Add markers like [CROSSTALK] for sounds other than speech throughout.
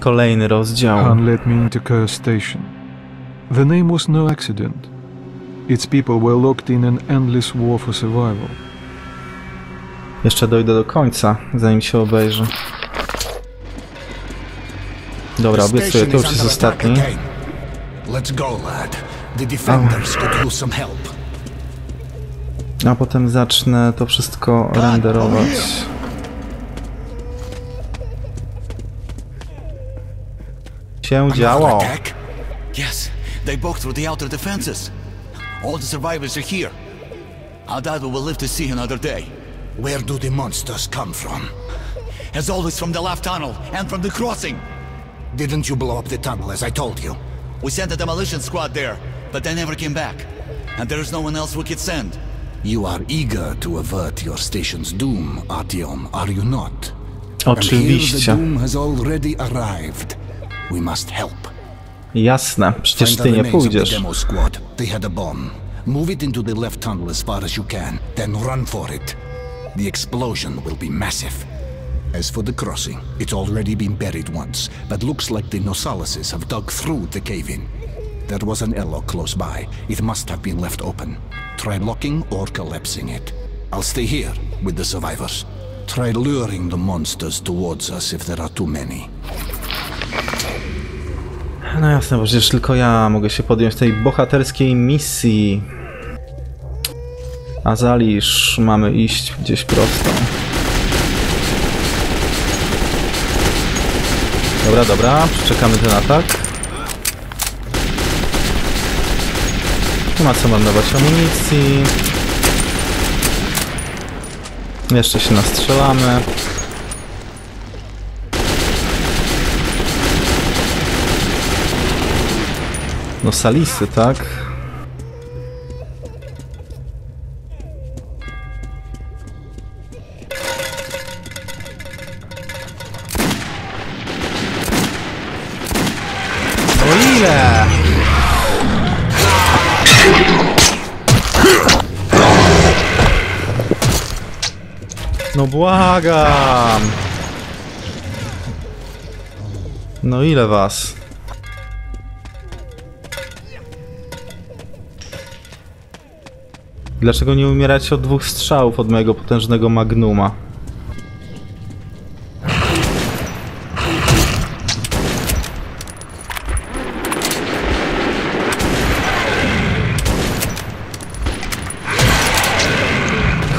Kolejny rozdział. Han led me into Kerr Station. The name was no accident. Its people were locked in an endless war for survival. Jeszcze dojdę do końca, zanim się obejrzy. Dobra, obiecuję, to już jest ostatni. Let's go, lad. The defenders could use some help. A potem zacznę to wszystko renderować. Się działo. Attack? Yes, they broke through the outer defenses. All the survivors are here. I doubt we will live to see another day. Where do the monsters come from? As always from the left tunnel and from the crossing. Didn't you blow up the tunnel as I told you? We sent a demolition squad there, but they never came back. And there is no one else we could send. You are eager to avert your station's doom, Artyom, are you not? And here the doom has already arrived. We must help. Jasne, przecież ty nie remains of the pójdziesz. demo squad. They had a bomb. Move it into the left tunnel as far as you can, then run for it. The explosion will be massive. As for the crossing, it's already been buried once, but looks like the Nosalises have dug through the cave-in. There was an airlock close by. It must have been left open. Try locking or collapsing it. I'll stay here with the survivors. Try luring the monsters towards us if there are too many. No jasne, bo przecież tylko ja mogę się podjąć tej bohaterskiej misji. A Zalisz mamy iść gdzieś prosto. Dobra, dobra, przeczekamy ten atak. Nie ma co marnować amunicji. Jeszcze się nastrzelamy. No salisy, tak? O ile? No błagam! No ile was? Dlaczego nie umieracie od dwóch strzałów od mojego potężnego magnuma?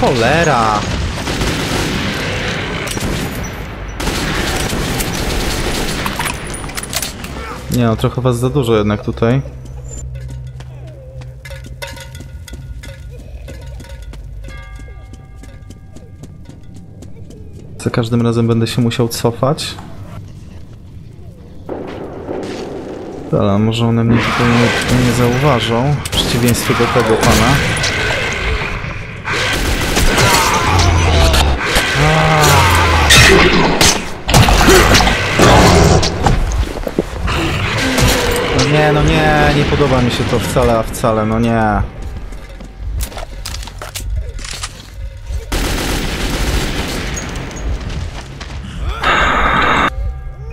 Cholera! Nie no, trochę was za dużo jednak tutaj. Za każdym razem będę się musiał cofać. Ale może one mnie tutaj nie, nie zauważą, w przeciwieństwie do tego pana. No nie, no nie, nie podoba mi się to wcale, a wcale, no nie.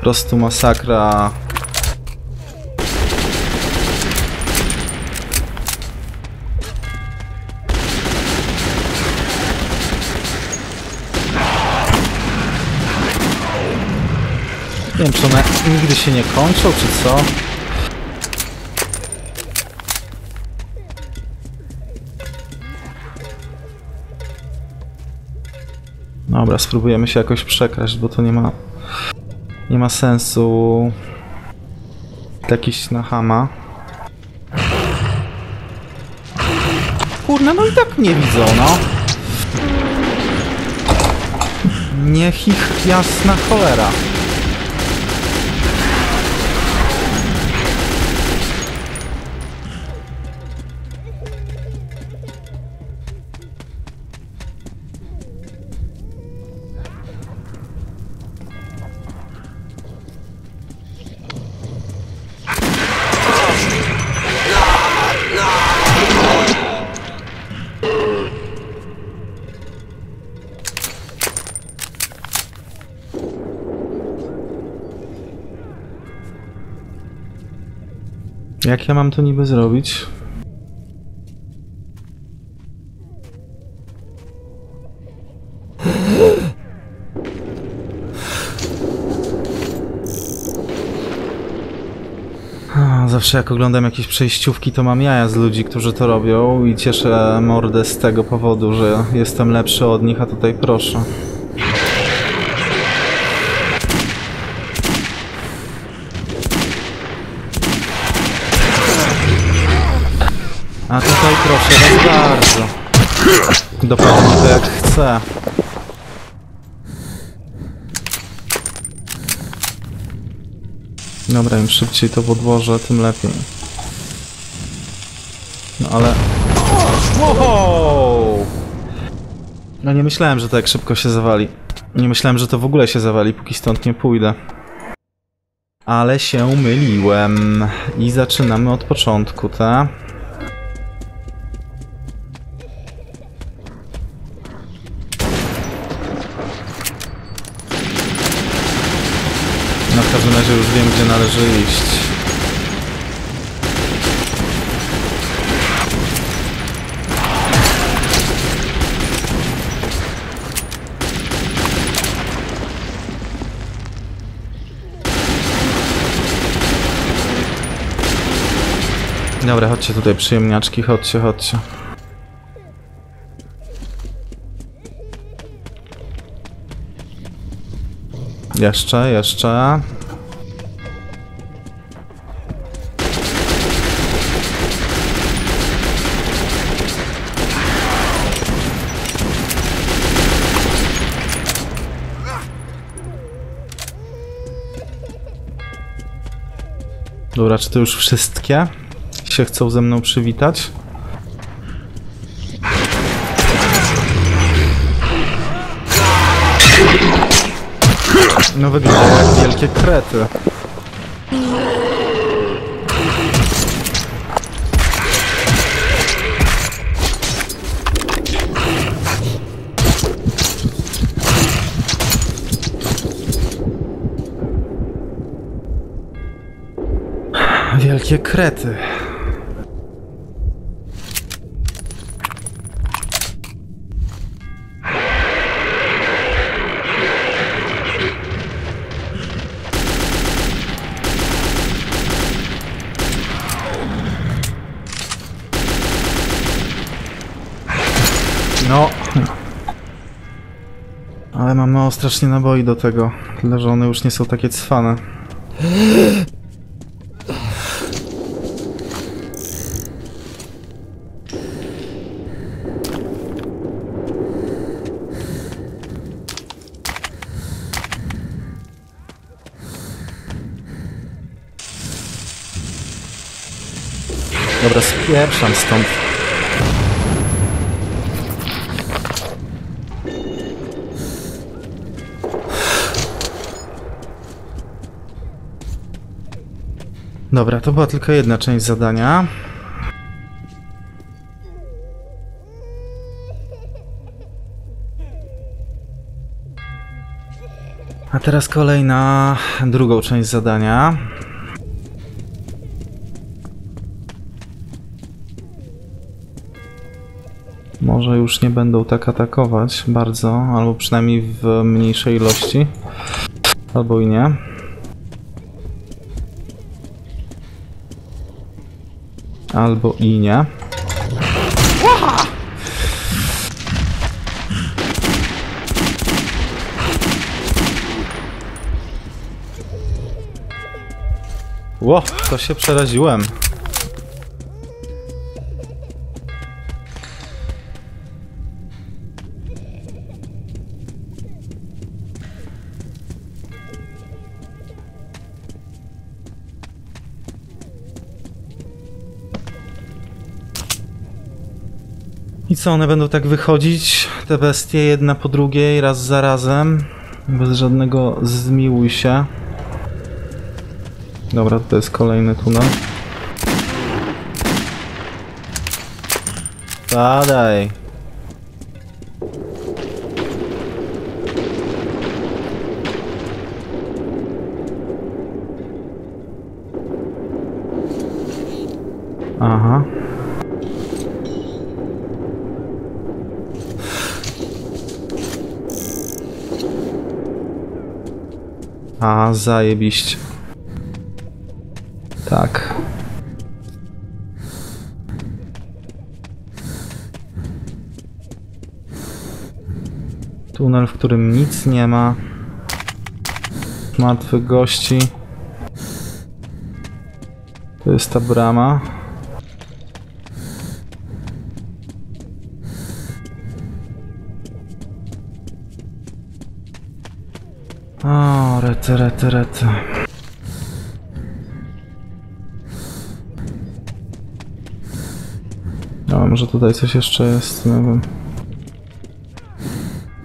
Prostu masakra. Nie wiem, czy one nigdy się nie kończą, czy co? Dobra, spróbujemy się jakoś przekraść, bo to nie ma... Nie ma sensu... Jakiś na hama. Kurna, no i tak nie widzą, no. Niech ich jasna cholera. Jak ja mam to niby zrobić? Zawsze jak oglądam jakieś przejściówki, to mam jaja z ludzi, którzy to robią i cieszę mordę z tego powodu, że jestem lepszy od nich, a tutaj proszę. Proszę was bardzo. To jak chcę. Dobra, im szybciej to podłożę, tym lepiej. No ale... No nie myślałem, że tak szybko się zawali. Nie myślałem, że to w ogóle się zawali, póki stąd nie pójdę. Ale się myliłem. I zaczynamy od początku, tak? Każdym razie już wiem, gdzie należy iść. Dobra, chodźcie tutaj przyjemniaczki, chodźcie, chodźcie. Jeszcze, jeszcze. Dobra, czy to już wszystkie się chcą ze mną przywitać? No wygląda jak wielkie krety. Wielkie krety. No. Ale mam mało strasznie naboi do tego. Tyle, że one już nie są takie cwane. [GASPS] Dobra, spieprzam stąd. Dobra, to była tylko jedna część zadania. A teraz kolej na drugą część zadania. Może już nie będą tak atakować bardzo, albo przynajmniej w mniejszej ilości. Albo i nie. Albo i nie. Ło, to się przeraziłem. I co, one będą tak wychodzić, te bestie, jedna po drugiej, raz za razem, bez żadnego zmiłuj się. Dobra, to jest kolejny tunel. Padaj. Aha. A, zajebiście. Tak. Tunel, w którym nic nie ma. Martwych gości. To jest ta brama. O, rety, rety, rety. No, może tutaj coś jeszcze jest, nie wiem.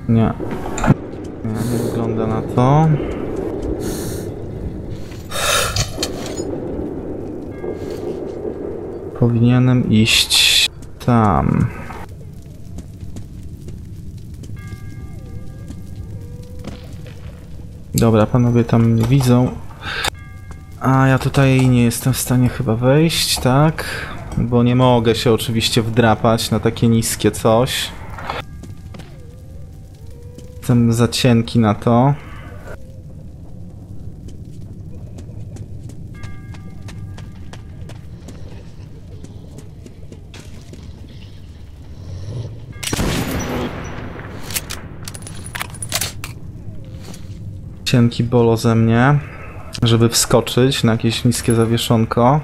Nie. Nie, nie wygląda na to. Powinienem iść tam. Dobra, panowie tam mnie widzą. A ja tutaj nie jestem w stanie chyba wejść, tak? Bo nie mogę się oczywiście wdrapać na takie niskie coś. Jestem za cienki na to. Cienki bolo ze mnie, żeby wskoczyć na jakieś niskie zawieszonko.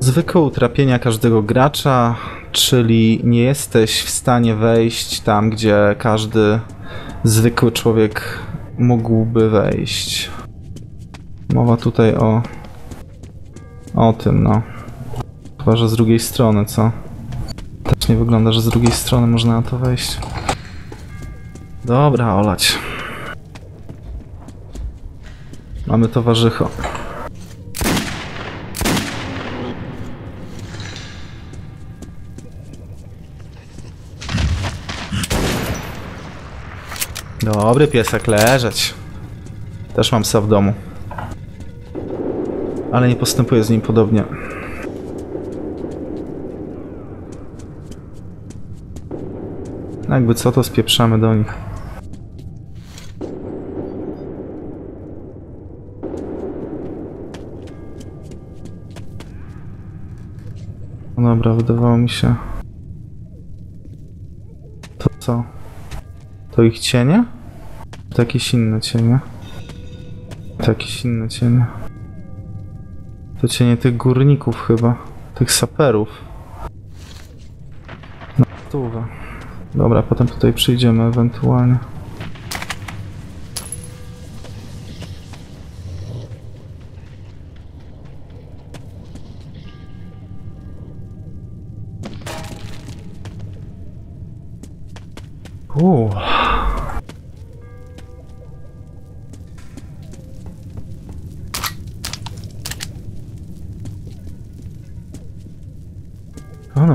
Zwykłe utrapienia każdego gracza, czyli nie jesteś w stanie wejść tam, gdzie każdy zwykły człowiek mógłby wejść. Mowa tutaj o. o tym, no. Chyba, że z drugiej strony, co? Też nie wygląda, że z drugiej strony można na to wejść. Dobra, olać. Mamy towarzycho. Dobry piesek, leżeć. Też mam psa w domu. Ale nie postępuję z nim podobnie. Jakby co, to spieprzamy do nich. No dobra, wydawało mi się... To co? To ich cienie? To jakieś inne cienie? To jakieś inne cienie. To cienie tych górników chyba. Tych saperów. No, stówę. Dobra, potem tutaj przyjdziemy ewentualnie.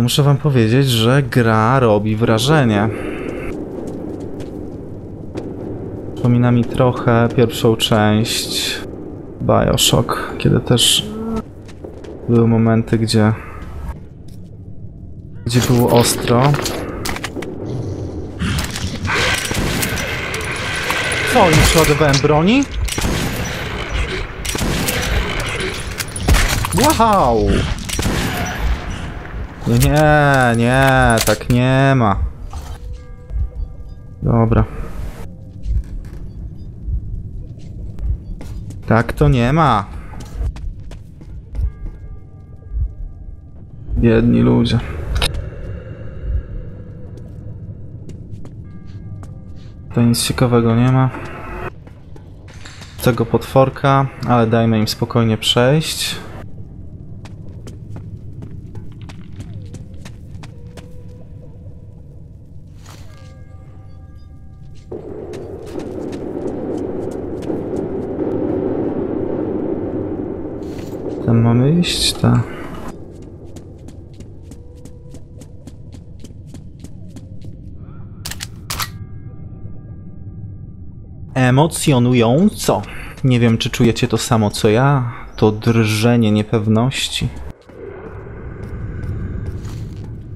Muszę wam powiedzieć, że gra robi wrażenie. Przypomina mi trochę pierwszą część Bioshock, kiedy też były momenty, gdzie gdzie było ostro. Co, nie przeładowałem broni? Wow! Nie, nie, nie, tak nie ma. Dobra. Tak to nie ma. Biedni ludzie. Tutaj nic ciekawego nie ma. Tego potworka, ale dajmy im spokojnie przejść. Iść, tak. emocjonująco. Nie wiem, czy czujecie to samo co ja. To drżenie niepewności.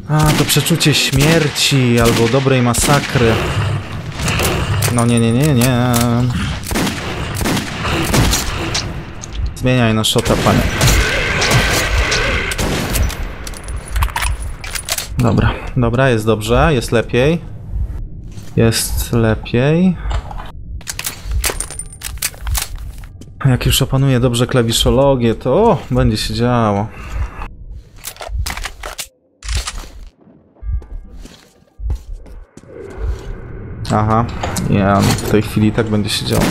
A, to przeczucie śmierci albo dobrej masakry. No nie, nie, nie, nie. Zmieniaj na szota, panie. Dobra, dobra, jest dobrze, jest lepiej. Jest lepiej. Jak już opanuję dobrze klawiszologię, to o, będzie się działo. Aha, ja w tej chwili tak będzie się działo.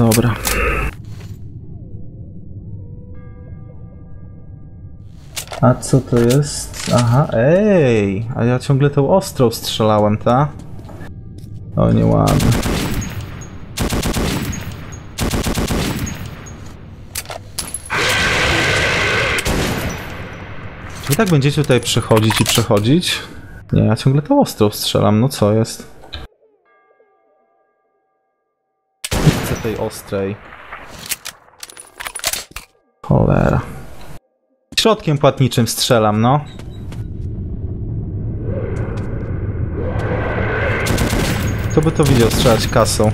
Dobra. A co to jest? Aha, ej! A ja ciągle tą ostrą strzelałem, ta? O, nieładnie. Wy tak będziecie tutaj przechodzić i przechodzić? Nie, ja ciągle tą ostrą strzelam, no co jest? Tej ostrej. Cholera. Środkiem płatniczym strzelam, no. Kto by to widział strzelać kasą?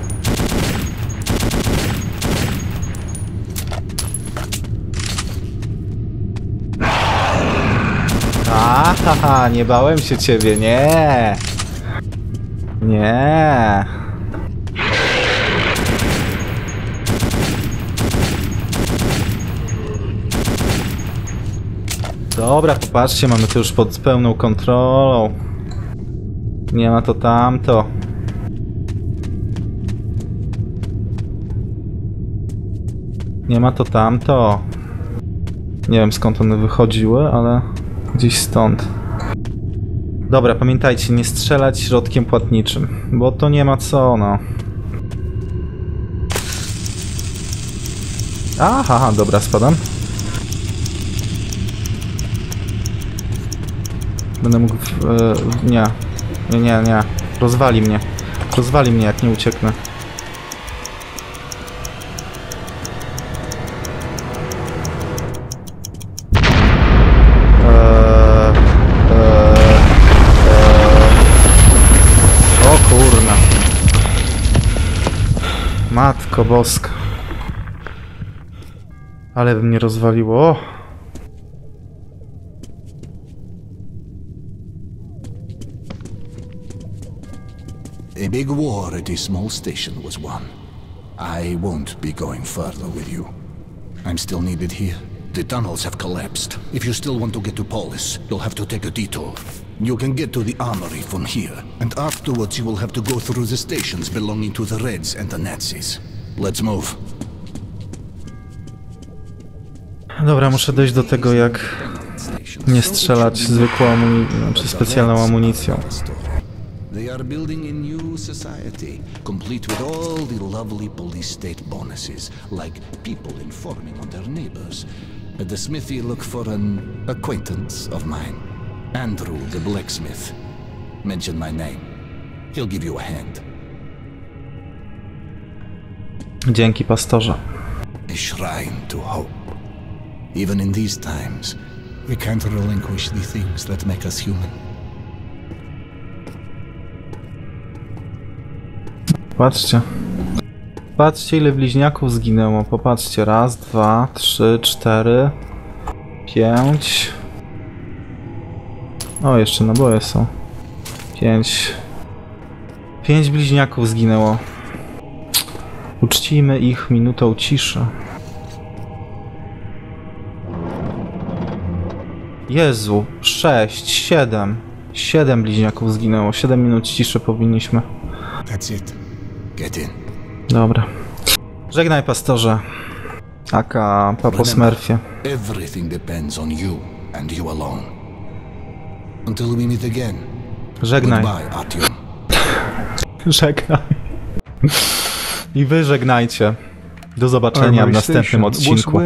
Ahaha, nie bałem się ciebie, nie. Nie. Dobra, popatrzcie, mamy to już pod pełną kontrolą. Nie ma to tamto. Nie ma to tamto. Nie wiem skąd one wychodziły, ale gdzieś stąd. Dobra, pamiętajcie, nie strzelać środkiem płatniczym, bo to nie ma co, no. Aha, dobra, spadam. Będę mógł... E, nie. Nie, nie, nie. Rozwali mnie. Rozwali mnie, jak nie ucieknę. O kurna. Matko boska. Ale by mnie rozwaliło. Big war at a small station was won. I won't be going further with you. I'm still needed here. The tunnels have collapsed. If you still want to get to Polis, you'll have to take a detour. You can get to the armory from here, and afterwards you will have to go through the stations belonging to the Reds and the Nazis. Let's move. Dobra, muszę dojść do tego, jak nie strzelać zwykłą amunicją, czy specjalną amunicją. Are building a new society, complete with all the lovely police state bonuses, like people informing on their neighbors. At the smithy, look for an acquaintance of mine, Andrew the blacksmith. Mention my name. He'll give you a hand. Dzięki, pastorze. A shrine to hope. Even in these times, we can't relinquish the things that make us human. Patrzcie. Patrzcie, ile bliźniaków zginęło. Popatrzcie. Raz, dwa, trzy, cztery, pięć. O, jeszcze naboje są. Pięć. Pięć bliźniaków zginęło. Uczcijmy ich minutą ciszy. Jezu, sześć, siedem. Siedem bliźniaków zginęło. Siedem minut ciszy powinniśmy. That's it. Get in. Dobra. Żegnaj, pastorze. Aka Papo Smurfie. Everything depends on you and you alone. Until we meet again. Żegnaj. Goodbye, Artyom. [LAUGHS] Żegnaj. I wy żegnajcie. Do zobaczenia w Armory następnym odcinku.